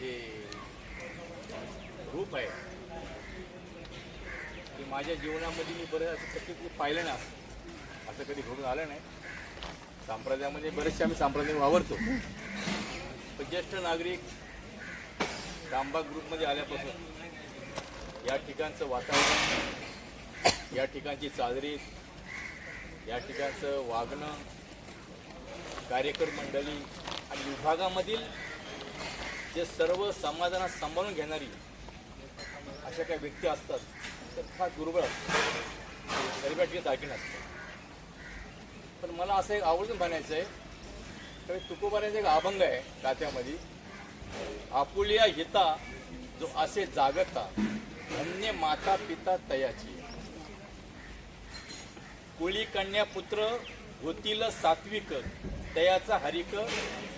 जे रूप आहे. ते माझ्या जीवनामध्ये मी बरं असं कधी पाहिलं ना असं. कधी घडून आलं नाही. संप्रदायामध्ये बरेचसे आम्ही सांप्रदाय वावरतो. पण ज्येष्ठ नागरिक रामबाग ग्रुपमध्ये आल्यापासून या ठिकाणचं वातावरण या ठिकाणची चादरी या ठिकाणचं वागणं कार्यकर मंडळी आणि विभागामधील जे सर्व समाजाला सांभाळून घेणारी अशा काही व्यक्ती असतात तर फार दुर्बळ असतात. गरिबा ठिकाणी असतात पण मला असं एक आवर्जून म्हणायचं आहे तर तुकोबाऱ्याचा एक अभंग आहे गात्यामध्ये आपुलिया हिता जो असे जागता धन्य माता पिता तयाची. कुळी कन्या पुत्र होतील सात्विक तयाचा हरिक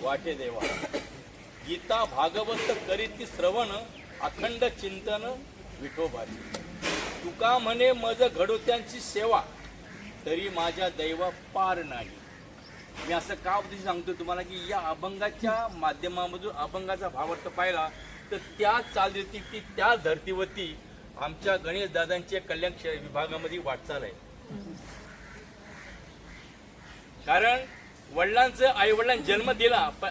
वाटे देवा. गीता भागवत करीती श्रवण अखंड चिंतन विठोबाची. तुका म्हणे मज घडोत्यांची सेवा तरी माझ्या दैवा पार नाही. मी असं का उद्देश सांगतो तुम्हाला की या अभंगाच्या माध्यमामधून अभंगाचा भावार्थ पाहिला तर त्या चालतीवरती त्या धर्तीवरती आमच्या गणेश दादांच्या कल्याण विभागामध्ये वाटचाल आहे. कारण वडिलांचं आई वडिलांनी जन्म दिला पण